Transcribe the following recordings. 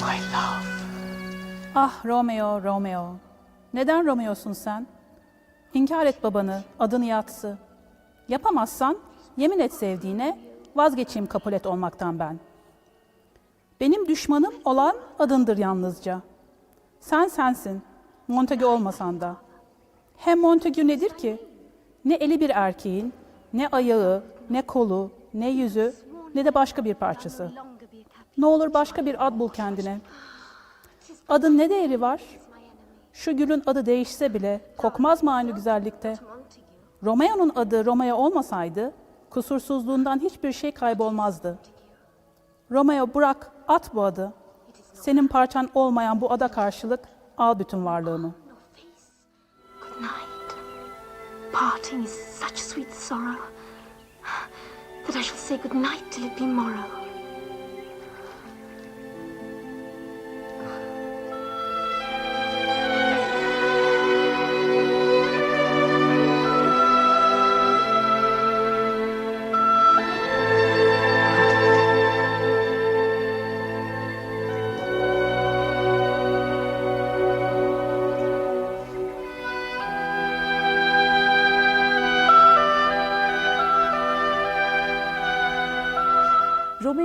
my love. Ah Romeo, Romeo. Neden Romeo'sun sen? İnkar et babanı, adını yatsı. Yapamazsan yemin et sevdiğine, vazgeçeyim kabul et olmaktan ben. Benim düşmanım olan adındır yalnızca. Sen sensin, Montague olmasan da. Hem Montague nedir ki? Ne eli bir erkeğin, ne ayağı, ne kolu, ne yüzü, ne de başka bir parçası. Ne olur başka bir ad bul kendine. Adın ne değeri var? Şu gülün adı değişse bile kokmaz mı aynı güzellikte? Romeo'nun adı Romeo olmasaydı kusursuzluğundan hiçbir şey kaybolmazdı. Romeo bırak at bu adı. Senin parçan olmayan bu ada karşılık al bütün varlığını. Parting is such sweet sorrow that I shall say good night till it be morrow.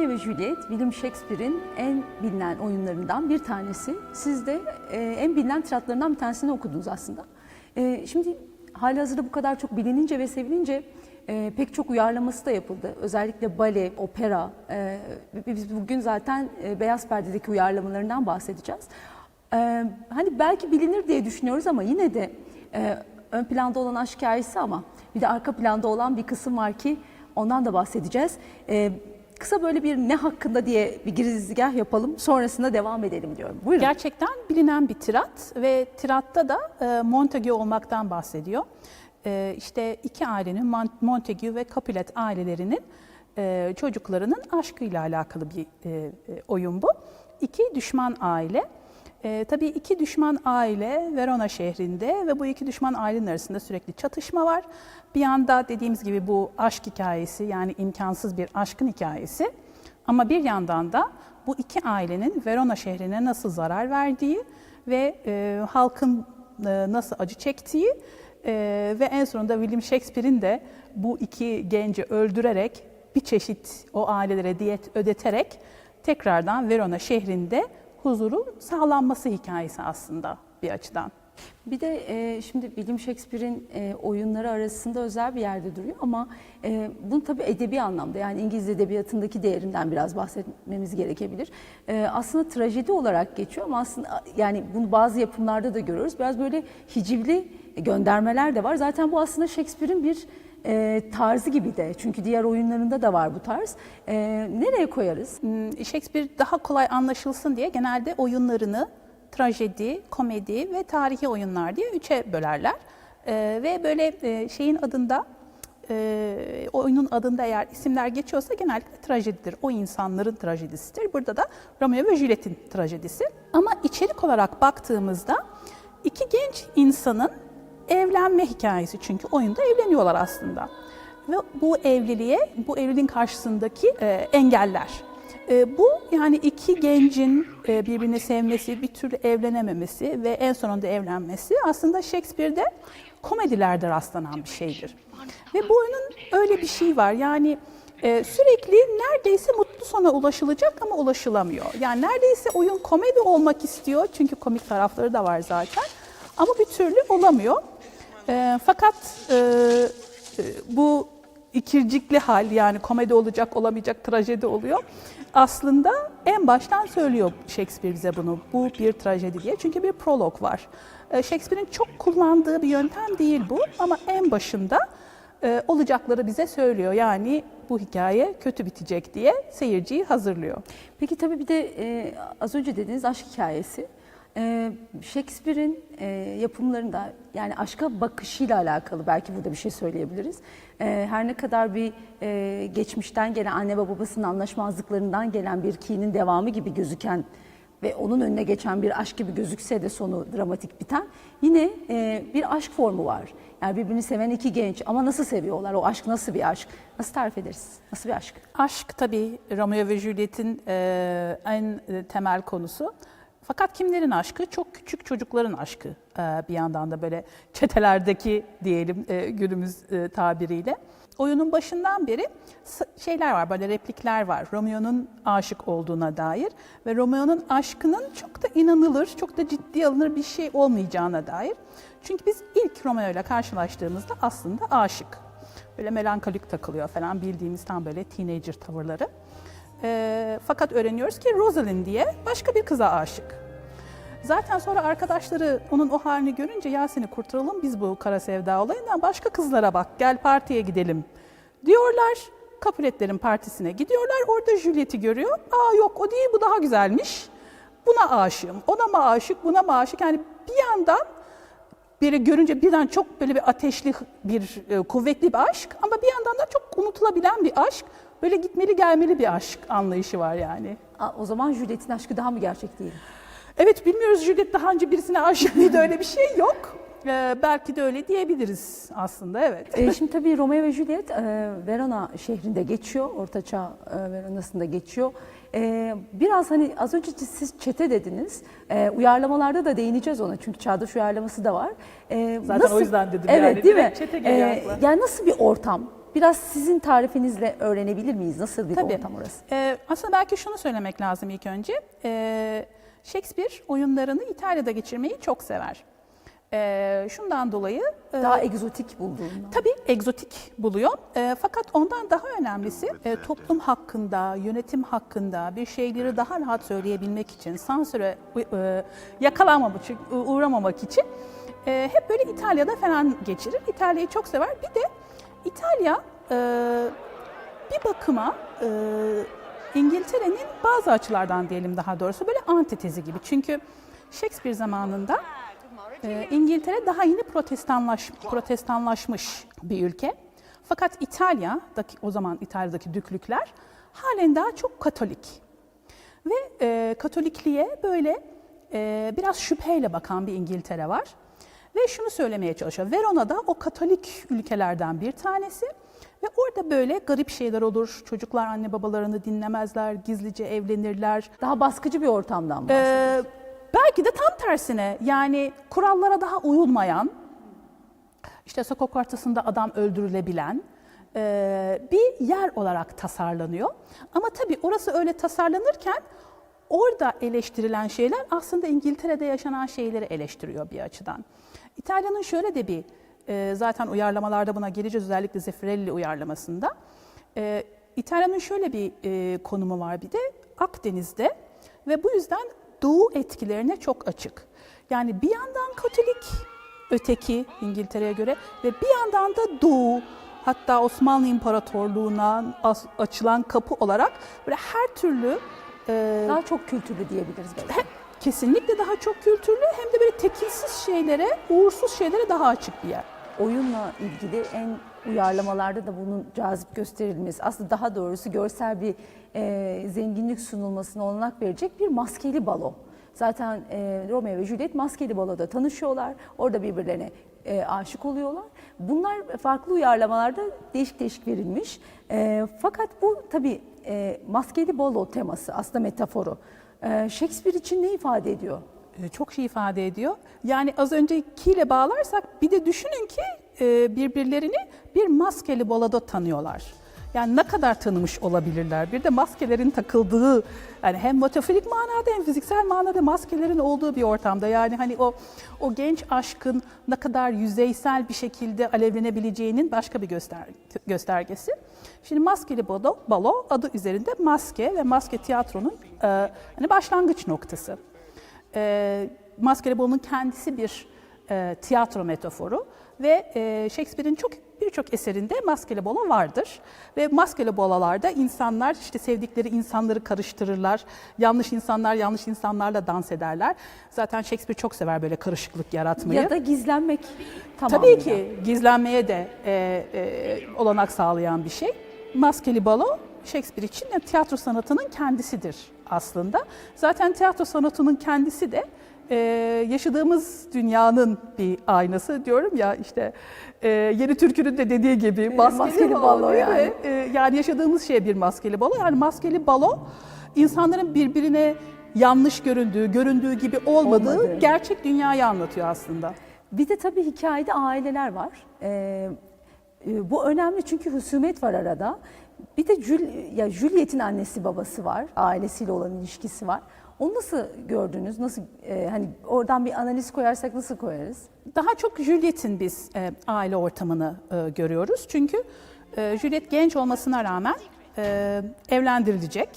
Romeo ve Juliet, William Shakespeare'in en bilinen oyunlarından bir tanesi. Siz de e, en bilinen tiratlarından bir tanesini okudunuz aslında. E, şimdi halihazırda bu kadar çok bilinince ve sevilince e, pek çok uyarlaması da yapıldı. Özellikle bale, opera. E, biz bugün zaten e, Beyaz Perde'deki uyarlamalarından bahsedeceğiz. E, hani belki bilinir diye düşünüyoruz ama yine de e, ön planda olan aşk hikayesi ama bir de arka planda olan bir kısım var ki ondan da bahsedeceğiz. E, Kısa böyle bir ne hakkında diye bir girizgah yapalım. Sonrasında devam edelim diyorum. Buyurun. Gerçekten bilinen bir tirat ve tiratta da e, Montague olmaktan bahsediyor. E, işte iki ailenin Mon- Montague ve Capulet ailelerinin e, çocuklarının aşkıyla alakalı bir e, e, oyun bu. İki düşman aile. E, tabii iki düşman aile Verona şehrinde ve bu iki düşman ailenin arasında sürekli çatışma var. Bir yanda dediğimiz gibi bu aşk hikayesi yani imkansız bir aşkın hikayesi. Ama bir yandan da bu iki ailenin Verona şehrine nasıl zarar verdiği ve e, halkın e, nasıl acı çektiği e, ve en sonunda William Shakespeare'in de bu iki genci öldürerek bir çeşit o ailelere diyet ödeterek tekrardan Verona şehrinde huzurun sağlanması hikayesi aslında bir açıdan. Bir de e, şimdi William Shakespeare'in e, oyunları arasında özel bir yerde duruyor ama e, bunu tabii edebi anlamda yani İngiliz edebiyatındaki değerinden biraz bahsetmemiz gerekebilir. E, aslında trajedi olarak geçiyor ama aslında yani bunu bazı yapımlarda da görüyoruz. Biraz böyle hicivli göndermeler de var. Zaten bu aslında Shakespeare'in bir e, tarzı gibi de. Çünkü diğer oyunlarında da var bu tarz. E, nereye koyarız? Hmm, Shakespeare daha kolay anlaşılsın diye genelde oyunlarını trajedi, komedi ve tarihi oyunlar diye üçe bölerler. Ee, ve böyle e, şeyin adında, e, oyunun adında eğer isimler geçiyorsa genellikle trajedidir. O insanların trajedisidir. Burada da Romeo ve Juliet'in trajedisi. Ama içerik olarak baktığımızda iki genç insanın evlenme hikayesi çünkü oyunda evleniyorlar aslında. Ve bu evliliğe, bu evliliğin karşısındaki e, engeller. E, bu yani iki gencin e, birbirini sevmesi, bir türlü evlenememesi ve en sonunda evlenmesi aslında Shakespeare'de komedilerde rastlanan bir şeydir. Ve bu oyunun öyle bir şey var yani e, sürekli neredeyse mutlu sona ulaşılacak ama ulaşılamıyor. Yani neredeyse oyun komedi olmak istiyor çünkü komik tarafları da var zaten ama bir türlü olamıyor. E, fakat e, bu ikircikli hal yani komedi olacak olamayacak trajedi oluyor. Aslında en baştan söylüyor Shakespeare bize bunu. Bu bir trajedi diye. Çünkü bir prolog var. E, Shakespeare'in çok kullandığı bir yöntem değil bu ama en başında e, olacakları bize söylüyor. Yani bu hikaye kötü bitecek diye seyirciyi hazırlıyor. Peki tabii bir de e, az önce dediğiniz aşk hikayesi. E, Shakespeare'in e, yapımlarında yani aşka bakışıyla alakalı belki burada bir şey söyleyebiliriz. E, her ne kadar bir e, geçmişten gelen anne ve babasının anlaşmazlıklarından gelen bir kinin devamı gibi gözüken ve onun önüne geçen bir aşk gibi gözükse de sonu dramatik biten yine e, bir aşk formu var. Yani birbirini seven iki genç ama nasıl seviyorlar? O aşk nasıl bir aşk? Nasıl tarif ederiz? Nasıl bir aşk? Aşk tabii Romeo ve Juliet'in en temel konusu. Fakat kimlerin aşkı? Çok küçük çocukların aşkı e, bir yandan da böyle çetelerdeki diyelim e, günümüz e, tabiriyle. Oyunun başından beri şeyler var, böyle replikler var. Romeo'nun aşık olduğuna dair ve Romeo'nun aşkının çok da inanılır, çok da ciddi alınır bir şey olmayacağına dair. Çünkü biz ilk Romeo ile karşılaştığımızda aslında aşık. Böyle melankolik takılıyor falan bildiğimiz tam böyle teenager tavırları. Ee, fakat öğreniyoruz ki Rosalind diye başka bir kıza aşık. Zaten sonra arkadaşları onun o halini görünce ya seni kurtaralım biz bu kara sevda olayından başka kızlara bak gel partiye gidelim diyorlar. Capuletlerin partisine gidiyorlar orada Juliet'i görüyor. Aa yok o değil bu daha güzelmiş. Buna aşığım. Ona mı aşık buna mı aşık yani bir yandan biri görünce birden çok böyle bir ateşli bir e, kuvvetli bir aşk ama bir yandan da çok unutulabilen bir aşk. Böyle gitmeli gelmeli bir aşk anlayışı var yani. Aa, O zaman Juliet'in aşkı daha mı gerçek değil? Evet bilmiyoruz Juliet daha önce birisine aşık mıydı öyle bir şey yok. Ee, belki de öyle diyebiliriz aslında evet. E, şimdi tabii Romeo ve Juliet e, Verona şehrinde geçiyor. Ortaçağ e, Verona'sında geçiyor. E, biraz hani az önce siz çete dediniz. E, uyarlamalarda da değineceğiz ona. Çünkü çağdaş uyarlaması da var. E, Zaten o yüzden dedim evet, yani, Değil mi? çete geliyor E, yani nasıl bir ortam? Biraz sizin tarifinizle öğrenebilir miyiz? Nasıl bir Tabii. ortam orası? Ee, aslında belki şunu söylemek lazım ilk önce. Ee, Shakespeare oyunlarını İtalya'da geçirmeyi çok sever. Ee, şundan dolayı e, Daha egzotik bulduğundan. Tabii egzotik buluyor. E, fakat ondan daha önemlisi e, toplum hakkında, yönetim hakkında bir şeyleri daha rahat söyleyebilmek için, sansüre e, yakalanmamak için, uğramamak için e, hep böyle İtalya'da falan geçirir. İtalya'yı çok sever. Bir de İtalya e, bir bakıma e, İngiltere'nin bazı açılardan diyelim daha doğrusu böyle antitezi gibi. Çünkü Shakespeare zamanında ee, İngiltere daha yeni protestanlaş, protestanlaşmış bir ülke. Fakat İtalya'daki o zaman İtalya'daki düklükler halen daha çok Katolik. Ve e, Katolikliğe böyle e, biraz şüpheyle bakan bir İngiltere var. Ve şunu söylemeye çalışıyor. Verona'da o Katolik ülkelerden bir tanesi. Ve orada böyle garip şeyler olur. Çocuklar anne babalarını dinlemezler, gizlice evlenirler. Daha baskıcı bir ortamdan bahsediyoruz. Ee, belki de tam tersine yani kurallara daha uyulmayan, işte sokak ortasında adam öldürülebilen e, bir yer olarak tasarlanıyor. Ama tabii orası öyle tasarlanırken orada eleştirilen şeyler aslında İngiltere'de yaşanan şeyleri eleştiriyor bir açıdan. İtalya'nın şöyle de bir, e, zaten uyarlamalarda buna geleceğiz özellikle Zeffirelli uyarlamasında. E, İtalya'nın şöyle bir e, konumu var bir de Akdeniz'de ve bu yüzden Doğu etkilerine çok açık. Yani bir yandan Katolik, öteki İngiltere'ye göre ve bir yandan da Doğu, hatta Osmanlı İmparatorluğu'na açılan kapı olarak böyle her türlü e, Daha çok kültürlü diyebiliriz belki. Kesinlikle daha çok kültürlü hem de böyle tekilsiz şeylere, uğursuz şeylere daha açık bir yer. oyunla ilgili en uyarlamalarda da bunun cazip gösterilmesi, aslında daha doğrusu görsel bir e, zenginlik sunulmasına olanak verecek bir maskeli balo. Zaten e, Romeo ve Juliet maskeli baloda tanışıyorlar, orada birbirlerine e, aşık oluyorlar. Bunlar farklı uyarlamalarda değişik değişik verilmiş. E, fakat bu tabii e, maskeli balo teması aslında metaforu. E, Shakespeare için ne ifade ediyor? E, çok şey ifade ediyor. Yani az öncekiyle bağlarsak bir de düşünün ki e, birbirlerini bir maskeli bolada tanıyorlar. Yani ne kadar tanımış olabilirler? Bir de maskelerin takıldığı, yani hem metaforik manada hem fiziksel manada maskelerin olduğu bir ortamda. Yani hani o o genç aşkın ne kadar yüzeysel bir şekilde alevlenebileceğinin başka bir göster göstergesi. Şimdi maskeli balo, balo adı üzerinde maske ve maske tiyatronun e, hani başlangıç noktası. E, Maskeli Balo'nun kendisi bir e, tiyatro metaforu ve e, Shakespeare'in çok birçok eserinde maskeli balo vardır. Ve maskeli balolarda insanlar işte sevdikleri insanları karıştırırlar. Yanlış insanlar yanlış insanlarla dans ederler. Zaten Shakespeare çok sever böyle karışıklık yaratmayı. Ya da gizlenmek Tabii tamamıyla. ki gizlenmeye de e, e, olanak sağlayan bir şey. Maskeli balo Shakespeare için de tiyatro sanatının kendisidir aslında. Zaten tiyatro sanatının kendisi de e, yaşadığımız dünyanın bir aynası diyorum ya işte e, Yeni Türkü'nün de dediği gibi maskeli, maskeli balo, yani. E, yani yaşadığımız şey bir maskeli balo. Yani maskeli balo insanların birbirine yanlış göründüğü, göründüğü gibi olmadığı Olmadığı. gerçek dünyayı anlatıyor aslında. Bir de tabii hikayede aileler var. Ee, e, bu önemli çünkü husumet var arada. Bir de Jul, ya Juliet'in annesi babası var, ailesiyle olan ilişkisi var. Onu nasıl gördünüz? Nasıl e, hani oradan bir analiz koyarsak nasıl koyarız? Daha çok Juliet'in biz e, aile ortamını e, görüyoruz. Çünkü e, Juliet genç olmasına rağmen e, evlendirilecek.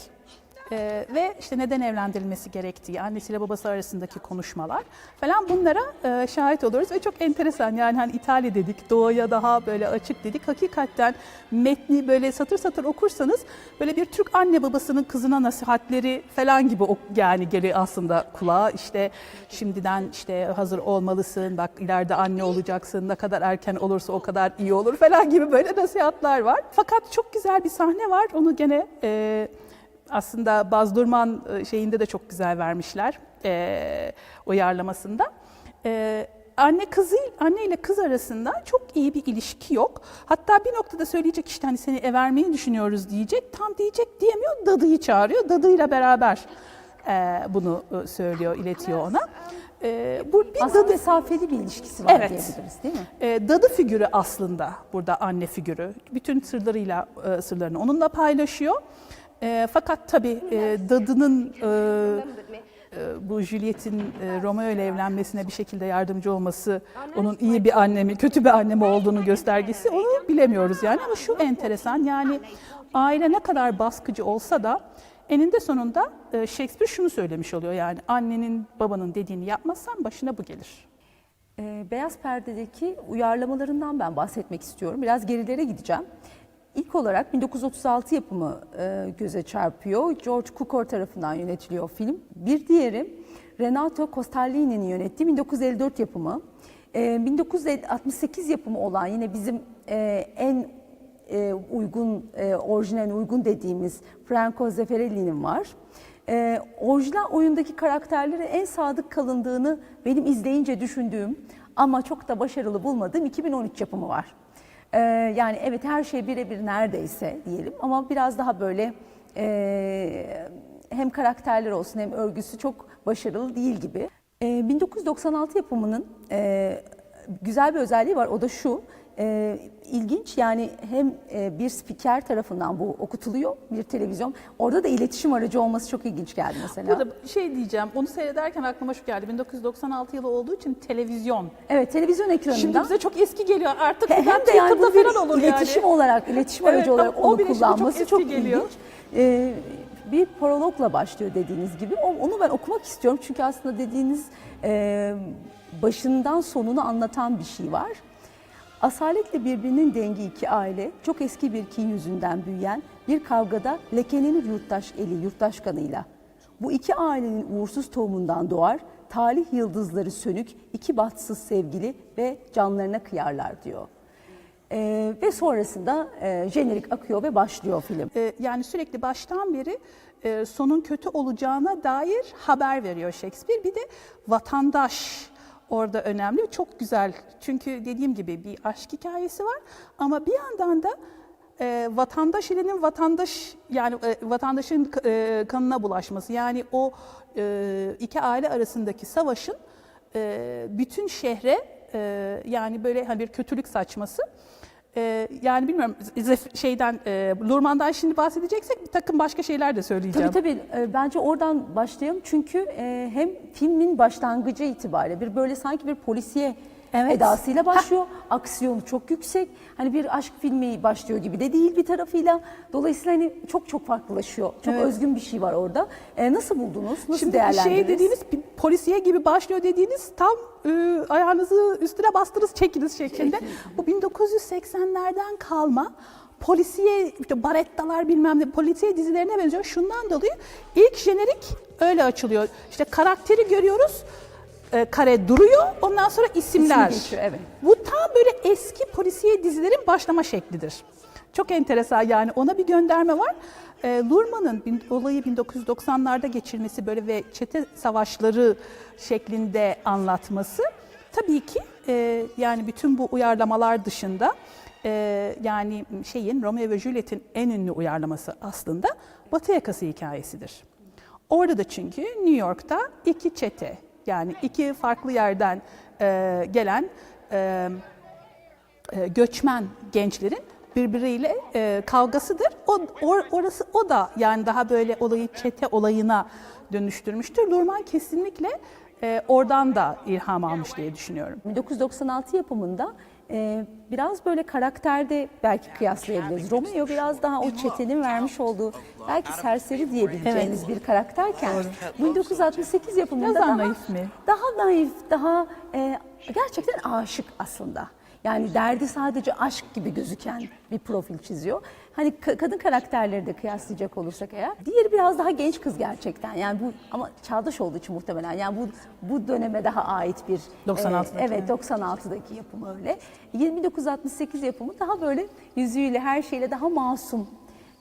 E, ve işte neden evlendirilmesi gerektiği, annesiyle babası arasındaki konuşmalar falan bunlara e, şahit oluyoruz ve çok enteresan yani hani İtalya dedik, doğaya daha böyle açık dedik. Hakikaten metni böyle satır satır okursanız böyle bir Türk anne babasının kızına nasihatleri falan gibi yani geliyor aslında kulağa. İşte şimdiden işte hazır olmalısın, bak ileride anne olacaksın, ne kadar erken olursa o kadar iyi olur falan gibi böyle nasihatler var. Fakat çok güzel bir sahne var, onu gene e, aslında Baz Durman e, şeyinde de çok güzel vermişler e, uyarlamasında. E, anne kızı anne ile kız arasında çok iyi bir ilişki yok. Hatta bir noktada söyleyecek işte hani seni ev vermeyi düşünüyoruz diyecek. Tam diyecek diyemiyor. Dadıyı çağırıyor. Dadıyla beraber e, bunu e, söylüyor, iletiyor ona. E, bu bir Aslında dadı mesafeli bir ilişkisi var Evet. diyebiliriz değil mi? e, dadı figürü aslında burada anne figürü. Bütün sırlarıyla e, sırlarını onunla paylaşıyor. E, fakat tabii e, dadının e, e, bu Juliet'in e, Romeo ile evlenmesine bir şekilde yardımcı olması onun iyi bir anne mi, kötü bir anne mi olduğunu göstergesi onu bilemiyoruz yani. Ama şu enteresan yani aile ne kadar baskıcı olsa da eninde sonunda e, Shakespeare şunu söylemiş oluyor yani annenin babanın dediğini yapmazsan başına bu gelir. Ee, Beyaz Perde'deki uyarlamalarından ben bahsetmek istiyorum. Biraz gerilere gideceğim. İlk olarak 1936 yapımı e, göze çarpıyor. George Cukor tarafından yönetiliyor film. Bir diğeri Renato Costallini'nin yönettiği 1954 yapımı. E, 1968 yapımı olan yine bizim e, en e, uygun, e, orijinal uygun dediğimiz Franco Zeffirelli'nin var. E, orijinal oyundaki karakterlere en sadık kalındığını benim izleyince düşündüğüm ama çok da başarılı bulmadığım 2013 yapımı var. E, yani evet her şey birebir neredeyse diyelim ama biraz daha böyle e, hem karakterler olsun hem örgüsü çok başarılı değil gibi. E, 1996 yapımının e, güzel bir özelliği var o da şu. E, ilginç yani hem e, bir spiker tarafından bu okutuluyor bir televizyon. Orada da iletişim aracı olması çok ilginç geldi mesela. Burada şey diyeceğim, onu seyrederken aklıma şu geldi. 1996 yılı olduğu için televizyon. Evet televizyon ekranında. Şimdi bize çok eski geliyor. Artık He- hem de yani bu bir olur iletişim yani. olarak, iletişim Evet, aracı olarak ama o onu çok kullanması çok, geliyor. ilginç. Ee, bir prologla başlıyor dediğiniz gibi. Onu ben okumak istiyorum çünkü aslında dediğiniz e, başından sonunu anlatan bir şey var. Asaletle birbirinin dengi iki aile, çok eski bir kin yüzünden büyüyen bir kavgada lekelenir yurttaş eli, yurttaş kanıyla. Bu iki ailenin uğursuz tohumundan doğar, talih yıldızları sönük, iki bahtsız sevgili ve canlarına kıyarlar diyor. Ee, ve sonrasında e, jenerik akıyor ve başlıyor film. Ee, yani sürekli baştan beri e, sonun kötü olacağına dair haber veriyor Shakespeare. Bir de vatandaş orada önemli. Çok güzel. Çünkü dediğim gibi bir aşk hikayesi var ama bir yandan da e, vatandaş ilinin vatandaş yani e, vatandaşın e, kanına bulaşması. Yani o e, iki aile arasındaki savaşın e, bütün şehre e, yani böyle hani bir kötülük saçması. E, yani bilmiyorum şeyden e, Lurman'dan şimdi bahsedeceksek bir takım başka şeyler de söyleyeceğim. Tabii tabii E, bence oradan başlayalım çünkü e, hem filmin başlangıcı itibariyle bir böyle sanki bir polisiye Evet. edasıyla başlıyor. Aksiyonu çok yüksek. Hani bir aşk filmi başlıyor gibi de değil bir tarafıyla. Dolayısıyla hani çok çok farklılaşıyor. Çok Evet. özgün bir şey var orada. E, nasıl buldunuz? Nasıl Şimdi değerlendirdiniz? şey dediğiniz polisiye gibi başlıyor dediğiniz tam e, ayağınızı üstüne bastınız çekiniz şeklinde. Bu 1980'lerden kalma polisiye işte barettalar bilmem ne polisiye dizilerine benziyor. Şundan dolayı ilk jenerik öyle açılıyor. İşte karakteri görüyoruz. E, kare duruyor. Ondan sonra isimler. geçiyor, evet. Bu tam böyle eski polisiye dizilerin başlama şeklidir. Çok enteresan yani ona bir gönderme var. E, Lurman'ın bin- olayı 1990'larda geçirmesi böyle ve çete savaşları şeklinde anlatması tabii ki e, yani bütün bu uyarlamalar dışında e, yani şeyin Romeo ve Juliet'in en ünlü uyarlaması aslında Batı Yakası hikayesidir. Orada da çünkü New York'ta iki çete yani iki farklı yerden e, gelen e, e, göçmen gençlerin birbiriyle e, kavgasıdır. O or- orası o da yani daha böyle olayı çete olayına dönüştürmüştür. Lurman kesinlikle e, oradan da ilham almış diye düşünüyorum. 1996 yapımında e, biraz böyle karakterde belki kıyaslayabiliriz. Romeo biraz daha o çetenin vermiş olduğu belki serseri diyebileceğiniz bir karakterken 1968 yapımında Biraz daha daha naif mi? Daha naif, daha e, gerçekten aşık aslında. Yani derdi sadece aşk gibi gözüken bir profil çiziyor. Hani ka- kadın karakterleri de kıyaslayacak olursak eğer. Diğeri biraz daha genç kız gerçekten. Yani bu ama çağdaş olduğu için muhtemelen. Yani bu bu döneme daha ait bir 96'daki. e, evet 96'daki yapım öyle. 1968 yapımı daha böyle yüzüyle her şeyle daha masum.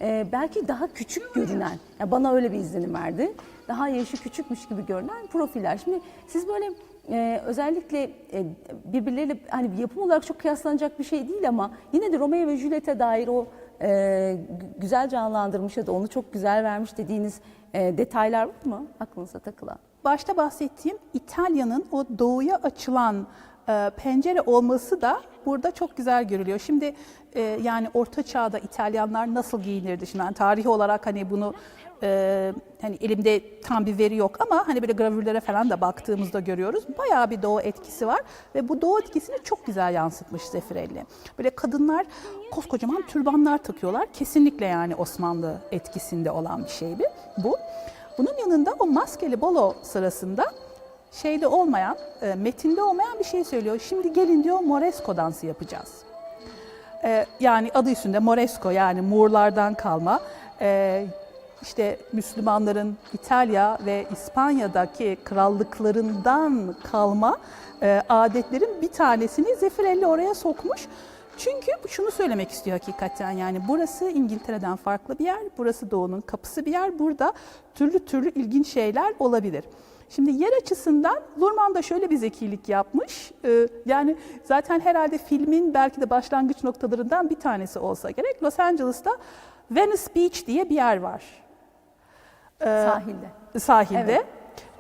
e, belki daha küçük görünen. Yani bana öyle bir izlenim verdi. Daha yaşı küçükmüş gibi görünen profiller. Şimdi siz böyle e, özellikle e, birbirleriyle hani yapım olarak çok kıyaslanacak bir şey değil ama yine de Romeo ve Juliet'e dair o e, gü- güzel canlandırmış ya da onu çok güzel vermiş dediğiniz e, detaylar var mı aklınıza takılan? Başta bahsettiğim İtalya'nın o doğuya açılan e, pencere olması da burada çok güzel görülüyor. Şimdi e, yani Orta Çağ'da İtalyanlar nasıl giyinirdi? Şimdi yani tarihi olarak hani bunu e, hani elimde tam bir veri yok ama hani böyle gravürlere falan da baktığımızda görüyoruz. Bayağı bir doğu etkisi var ve bu doğu etkisini çok güzel yansıtmış Zeffirelli. Böyle kadınlar koskocaman türbanlar takıyorlar. Kesinlikle yani Osmanlı etkisinde olan bir şey bu. Bunun yanında o maskeli balo sırasında şeyde olmayan, e, metinde olmayan bir şey söylüyor. Şimdi gelin diyor Moresco dansı yapacağız. E, yani adı üstünde Moresco yani Moorlardan kalma. E, işte Müslümanların İtalya ve İspanya'daki krallıklarından kalma e, adetlerin bir tanesini Zeffirelli oraya sokmuş. Çünkü şunu söylemek istiyor hakikaten yani burası İngiltere'den farklı bir yer, burası doğunun kapısı bir yer. Burada türlü türlü ilginç şeyler olabilir. Şimdi yer açısından Lurman da şöyle bir zekilik yapmış. Ee, yani zaten herhalde filmin belki de başlangıç noktalarından bir tanesi olsa gerek. Los Angeles'ta Venice Beach diye bir yer var Sahilde. sahilde. Evet.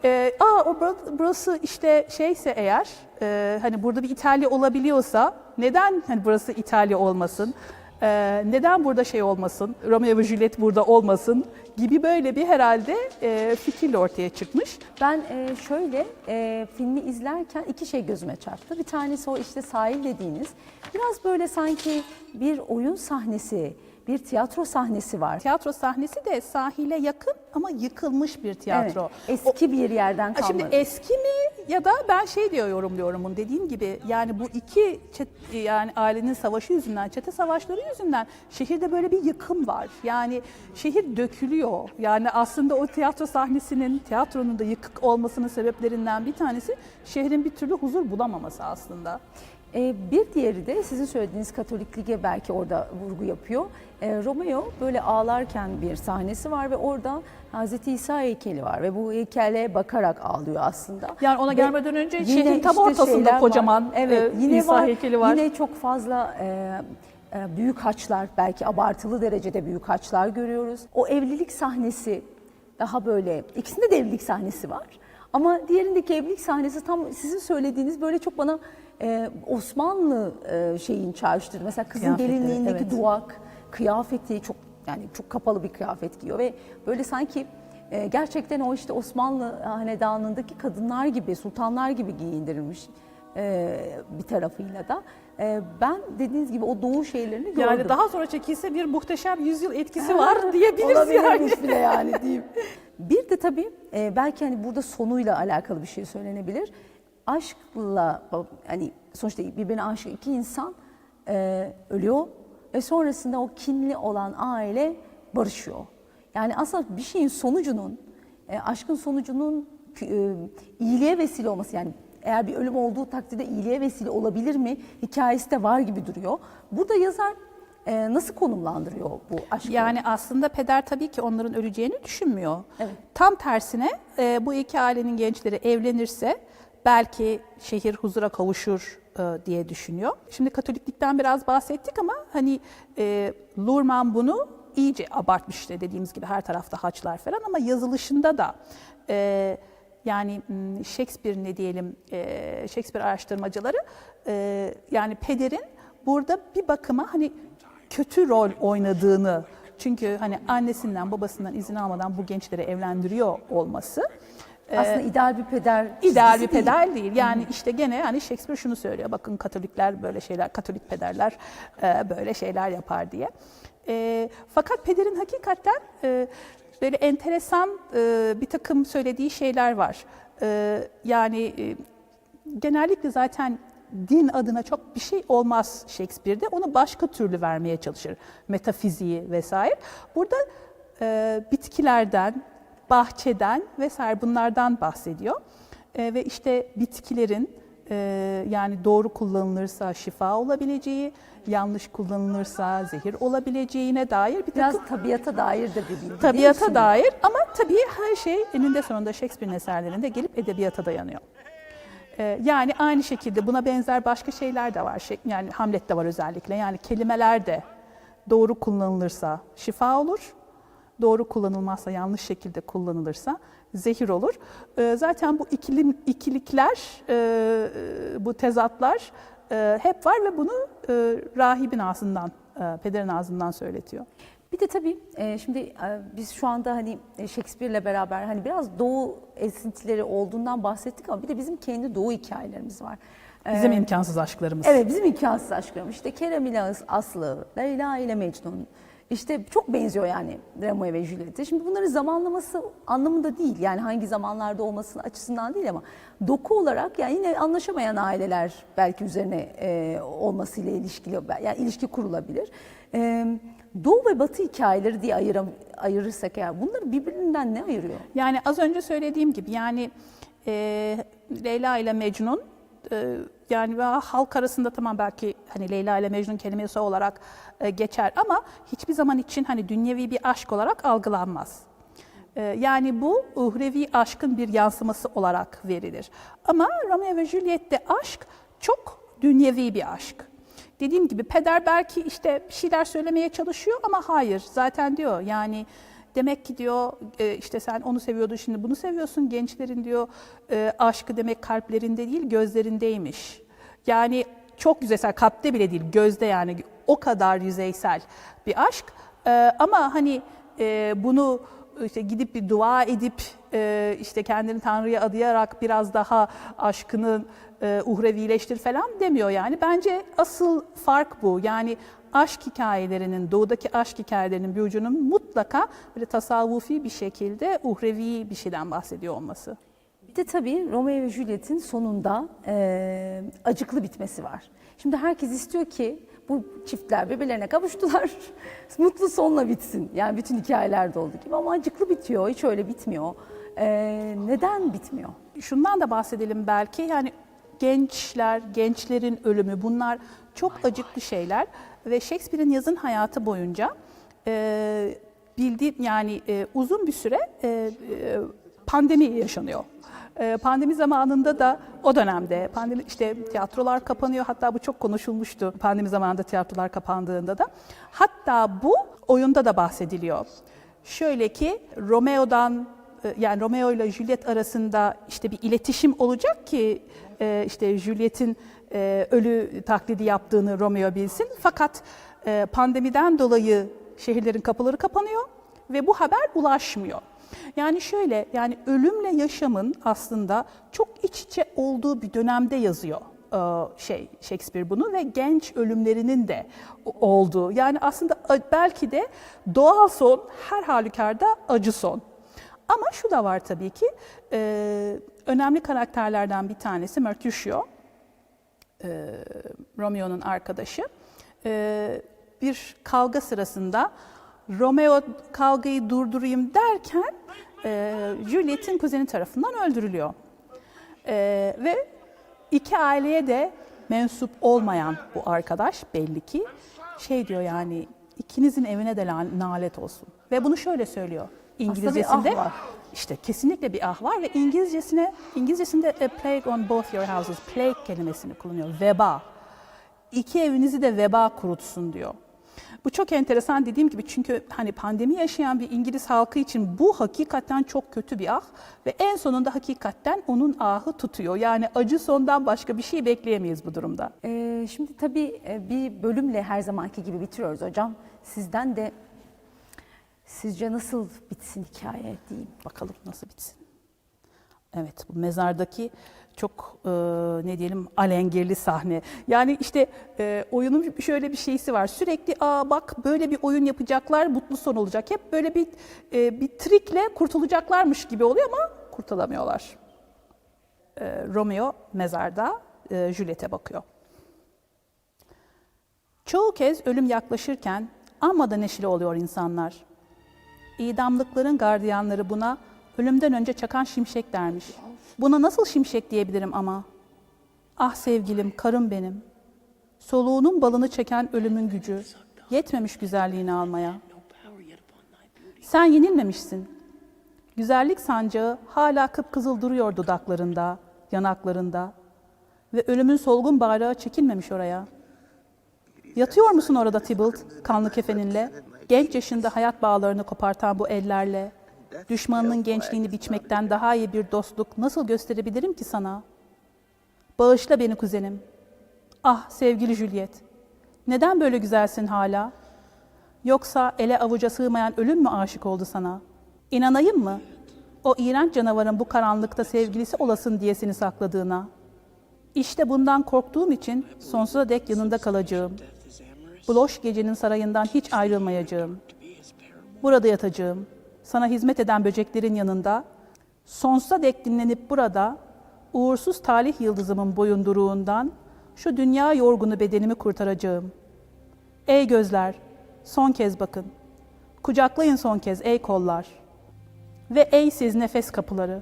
Ee, aa o bur- burası işte şeyse eğer e, hani burada bir İtalya olabiliyorsa neden hani burası İtalya olmasın? Ee, neden burada şey olmasın? Romeo ve Juliet burada olmasın gibi böyle bir herhalde e, fikirle ortaya çıkmış. Ben e, şöyle e, filmi izlerken iki şey gözüme çarptı. Bir tanesi o işte sahil dediğiniz. Biraz böyle sanki bir oyun sahnesi, bir tiyatro sahnesi var. Tiyatro sahnesi de sahile yakın ama yıkılmış bir tiyatro. Evet, eski bir yerden Ha, kalma. Şimdi eski mi ya da ben şey diyor yorumluyorum bunu dediğim gibi yani bu iki çet- yani ailenin savaşı yüzünden çete savaşları yüzünden şehirde böyle bir yıkım var. Yani şehir dökülüyor. Yani aslında o tiyatro sahnesinin tiyatronun da yıkık olmasının sebeplerinden bir tanesi şehrin bir türlü huzur bulamaması aslında. E, bir diğeri de sizin söylediğiniz Katolikliğe belki orada vurgu yapıyor. E, Romeo böyle ağlarken bir sahnesi var ve orada Hazreti İsa heykeli var ve bu heykele bakarak ağlıyor aslında. Yani ona Ve gelmeden önce yine şehrin tam işte ortasında şeyler var. kocaman, evet, e, yine İsa var, heykeli var. Yine çok fazla e, e, büyük haçlar, belki abartılı derecede büyük haçlar görüyoruz. O evlilik sahnesi daha böyle, ikisinde de evlilik sahnesi var. Ama diğerindeki evlilik sahnesi tam sizin söylediğiniz böyle çok bana e, Osmanlı e, şeyin çağrıştırdı. Mesela kızın Kıyafetleri, gelinliğindeki evet. duvak, kıyafeti çok yani çok kapalı bir kıyafet giyiyor ve böyle sanki e, gerçekten o işte Osmanlı hanedanındaki kadınlar gibi, sultanlar gibi giyindirilmiş e, bir tarafıyla da. E, ben dediğiniz gibi o doğu şeylerini gördüm. Yani daha sonra çekilse bir muhteşem yüzyıl etkisi var diyebiliriz yani. Bile yani diyeyim. Bir de tabii e, belki hani burada sonuyla alakalı bir şey söylenebilir. Aşkla hani sonuçta birbirine aşık iki insan e, ölüyor ve sonrasında o kinli olan aile barışıyor. Yani aslında bir şeyin sonucunun, e, aşkın sonucunun e, iyiliğe vesile olması yani eğer bir ölüm olduğu takdirde iyiliğe vesile olabilir mi hikayesi de var gibi duruyor. Burada yazar e, nasıl konumlandırıyor bu aşkı? Yani aslında peder tabii ki onların öleceğini düşünmüyor. Evet. Tam tersine e, bu iki ailenin gençleri evlenirse belki şehir huzura kavuşur e, diye düşünüyor. Şimdi Katoliklikten biraz bahsettik ama hani e, Lurman bunu iyice abartmış işte dediğimiz gibi her tarafta haçlar falan ama yazılışında da e, yani m, Shakespeare ne diyelim e, Shakespeare araştırmacıları e, yani pederin burada bir bakıma hani kötü rol oynadığını çünkü hani annesinden babasından izin almadan bu gençleri evlendiriyor olması Aslında ideal bir peder ideal bir çizgisi değil. peder değil. Yani işte gene hani Shakespeare şunu söylüyor. Bakın Katolikler böyle şeyler, Katolik pederler e, böyle şeyler yapar diye. E, fakat pederin hakikaten e, böyle enteresan e, bir takım söylediği şeyler var. E, yani e, genellikle zaten din adına çok bir şey olmaz Shakespeare'de. Onu başka türlü vermeye çalışır. Metafiziği vesaire. Burada e, bitkilerden, bahçeden vesaire bunlardan bahsediyor. E, ve işte bitkilerin e, yani doğru kullanılırsa şifa olabileceği, yanlış kullanılırsa zehir olabileceğine dair bir takım Biraz tabiata dair de bir bilgi tabiata dair ama tabii her şey eninde sonunda Shakespeare'in eserlerinde gelip edebiyata dayanıyor. Ee, yani aynı şekilde buna benzer başka şeyler de var. Şey- Yani Hamlet'te var özellikle. Yani kelimeler de doğru kullanılırsa şifa olur. Doğru kullanılmazsa, yanlış şekilde kullanılırsa zehir olur. Ee, zaten bu ikili, ikilikler, e, bu tezatlar e, hep var ve bunu e, rahibin ağzından, e, pederin ağzından söyletiyor. Bir de tabii şimdi biz şu anda hani Shakespeare'le beraber hani biraz doğu esintileri olduğundan bahsettik ama bir de bizim kendi doğu hikayelerimiz var. Bizim imkansız aşklarımız. Evet bizim imkansız aşklarımız. İşte Kerem ile Aslı, Leyla ile Mecnun. İşte çok benziyor yani Romeo ve Juliet'e. Şimdi bunların zamanlaması anlamında değil. Yani hangi zamanlarda olması açısından değil ama doku olarak yani yine anlaşamayan aileler belki üzerine e, olmasıyla ilişkili yani ilişki kurulabilir. E, Doğu ve Batı hikayeleri diye ayıram, ayırırsak eğer bunları birbirinden ne ayırıyor? Yani az önce söylediğim gibi yani e, Leyla ile Mecnun e, yani halk arasında tamam belki hani Leyla ile Mecnun kelimesi olarak e, geçer ama hiçbir zaman için hani dünyevi bir aşk olarak algılanmaz. E, yani bu uhrevi aşkın bir yansıması olarak verilir. Ama Romeo ve Juliet'te aşk çok dünyevi bir aşk. Dediğim gibi peder belki işte bir şeyler söylemeye çalışıyor ama hayır zaten diyor yani demek ki diyor e, işte sen onu seviyordun şimdi bunu seviyorsun gençlerin diyor e, aşkı demek kalplerinde değil gözlerindeymiş. Yani çok yüzeysel kalpte bile değil gözde yani o kadar yüzeysel bir aşk E, ama hani e, bunu işte gidip bir dua edip e, işte kendini Tanrı'ya adayarak biraz daha aşkını e, uhrevileştir falan demiyor yani. Bence asıl fark bu. Yani aşk hikayelerinin, doğudaki aşk hikayelerinin bir ucunun mutlaka böyle tasavvufi bir şekilde uhrevi bir şeyden bahsediyor olması. Bir de tabii Romeo ve Juliet'in sonunda e, acıklı bitmesi var. Şimdi herkes istiyor ki bu çiftler birbirlerine kavuştular. Mutlu sonla bitsin. Yani bütün hikayelerde olduğu gibi ama acıklı bitiyor. Hiç öyle bitmiyor. E, neden bitmiyor? Şundan da bahsedelim belki yani gençler, gençlerin ölümü bunlar çok acıklı şeyler ve Shakespeare'in yazın hayatı boyunca e, bildiğim yani e, uzun bir süre e, e, pandemi yaşanıyor. E, pandemi zamanında da o dönemde pandemi işte tiyatrolar kapanıyor hatta bu çok konuşulmuştu pandemi zamanında tiyatrolar kapandığında da. Hatta bu oyunda da bahsediliyor. Şöyle ki Romeo'dan e, yani Romeo ile Juliet arasında işte bir iletişim olacak ki e, işte Juliet'in e, ölü taklidi yaptığını Romeo bilsin. Fakat pandemiden dolayı şehirlerin kapıları kapanıyor ve bu haber ulaşmıyor. Yani şöyle yani ölümle yaşamın aslında çok iç içe olduğu bir dönemde yazıyor e, şey Shakespeare bunu ve genç ölümlerinin de olduğu. Yani aslında belki de doğal son her halükarda acı son. Ama şu da var tabii ki, e, önemli karakterlerden bir tanesi Mercutio, e, Romeo'nun arkadaşı. Bir kavga sırasında Romeo kavgayı durdurayım derken e, Juliet'in kuzeni tarafından öldürülüyor. E, ve iki aileye de mensup olmayan bu arkadaş belli ki şey diyor yani ikinizin evine de nalet olsun. Ve bunu şöyle söylüyor. İngilizcesinde ah var. işte kesinlikle bir ah var ve İngilizcesine İngilizcesinde a plague on both your houses plague kelimesini kullanıyor. Veba. İki evinizi de veba kurutsun diyor. Bu çok enteresan dediğim gibi çünkü hani pandemi yaşayan bir İngiliz halkı için bu hakikaten çok kötü bir ah ve en sonunda hakikaten onun ahı tutuyor. Yani acı sondan başka bir şey bekleyemeyiz bu durumda. Ee, şimdi tabii e, bir bölümle her zamanki gibi bitiriyoruz hocam. Sizden de sizce nasıl bitsin hikaye diyeyim. Bakalım nasıl bitsin. Evet bu mezardaki çok e, ne diyelim alengirli sahne. Yani işte e, oyunun şöyle bir şeysi var. Sürekli aa bak böyle bir oyun yapacaklar mutlu son olacak. Hep böyle bir e, bir trikle kurtulacaklarmış gibi oluyor ama kurtulamıyorlar. E, Romeo mezarda e, Juliet'e bakıyor. Çoğu kez ölüm yaklaşırken amma da neşeli oluyor insanlar. İdamlıkların gardiyanları buna ölümden önce çakan şimşek dermiş. Buna nasıl şimşek diyebilirim ama? Ah sevgilim, karım benim. Soluğunun balını çeken ölümün gücü. Yetmemiş güzelliğini almaya. Sen yenilmemişsin. Güzellik sancağı hala kıpkızıl duruyor dudaklarında, yanaklarında. Ve ölümün solgun bayrağı çekilmemiş oraya. Yatıyor musun orada Tybalt, kanlı kefeninle? Genç yaşında hayat bağlarını kopartan bu ellerle. Düşmanının gençliğini biçmekten daha iyi bir dostluk nasıl gösterebilirim ki sana? Bağışla beni kuzenim. Ah sevgili Juliet, neden böyle güzelsin hala? Yoksa ele avuca sığmayan ölüm mü aşık oldu sana? İnanayım mı? O iğrenç canavarın bu karanlıkta sevgilisi olasın diye seni sakladığına. İşte bundan korktuğum için sonsuza dek yanında kalacağım. Bu loş gecenin sarayından hiç ayrılmayacağım. Burada yatacağım. Sana hizmet eden böceklerin yanında. Sonsuza dek dinlenip burada uğursuz talih yıldızımın boyunduruğundan şu dünya yorgunu bedenimi kurtaracağım. Ey gözler, son kez bakın. Kucaklayın son kez ey kollar. Ve ey siz nefes kapıları,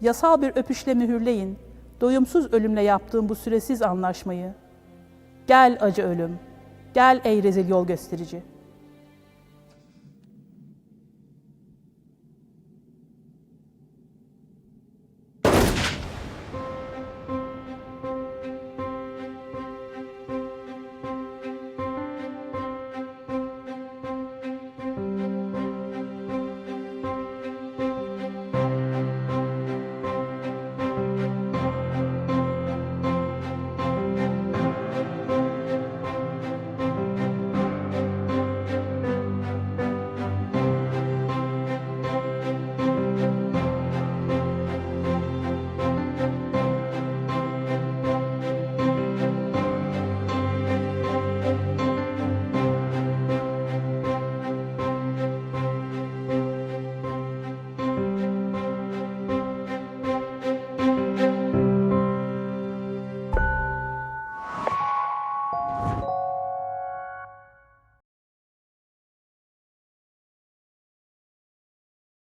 yasal bir öpüşle mühürleyin, doyumsuz ölümle yaptığım bu süresiz anlaşmayı. Gel acı ölüm, gel ey rezil yol gösterici.''